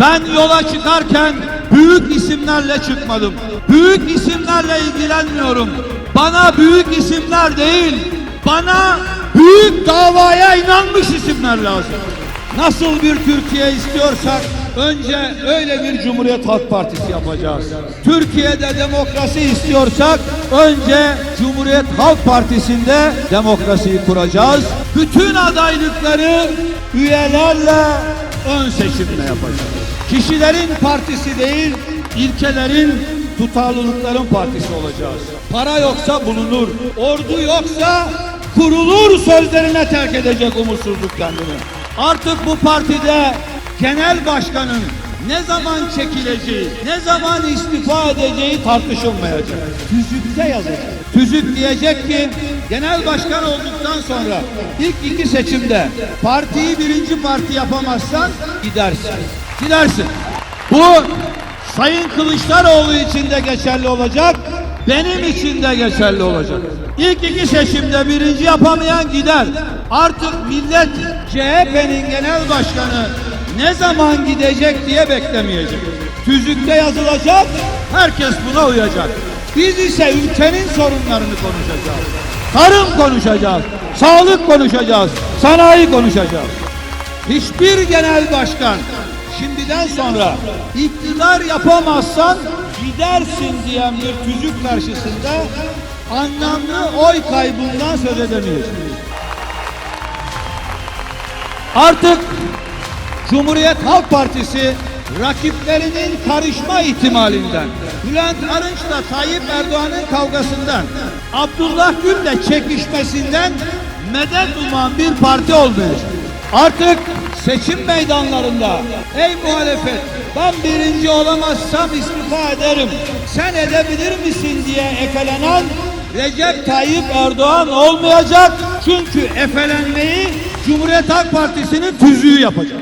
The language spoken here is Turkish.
Ben yola çıkarken büyük isimlerle çıkmadım. Büyük isimlerle ilgilenmiyorum. Bana büyük isimler değil, bana büyük davaya inanmış isimler lazım. Nasıl bir Türkiye istiyorsak önce öyle bir Cumhuriyet Halk Partisi yapacağız. Türkiye'de demokrasi istiyorsak önce Cumhuriyet Halk Partisi'nde demokrasiyi kuracağız. Bütün adaylıkları üyelerle ön seçimle yapacağız. Kişilerin partisi değil, ilkelerin, tutarlılıkların partisi olacağız. Para yoksa bulunur, ordu yoksa kurulur sözlerine terk edecek umutsuzluk kendini. Artık bu partide genel başkanın ne zaman çekileceği, ne zaman istifa edeceği tartışılmayacak. Tüzükte yazacak. Tüzük diyecek ki genel başkan olduktan sonra ilk iki seçimde partiyi birinci parti yapamazsan gidersin. Gidersin. Bu Sayın Kılıçdaroğlu için de geçerli olacak, benim için de geçerli olacak. İlk iki seçimde birinci yapamayan gider. Artık millet CHP'nin genel başkanı ne zaman gidecek diye beklemeyecek. Tüzükte yazılacak, herkes buna uyacak. Biz ise ülkenin sorunlarını konuşacağız. Tarım konuşacağız, sağlık konuşacağız, sanayi konuşacağız. Hiçbir genel başkan şimdiden sonra iktidar yapamazsan gidersin diyen bir tüzük karşısında anlamlı oy kaybından söz edemeyiz. Artık Cumhuriyet Halk Partisi rakiplerinin karışma ihtimalinden, Bülent Arınç'la Tayyip Erdoğan'ın kavgasından, Abdullah Gül'le çekişmesinden medet uman bir parti olmayacak. Artık seçim meydanlarında ey muhalefet ben birinci olamazsam istifa ederim. Sen edebilir misin diye efelenen Recep Tayyip Erdoğan olmayacak. Çünkü efelenmeyi Cumhuriyet Halk Partisi'nin tüzüğü yapacak.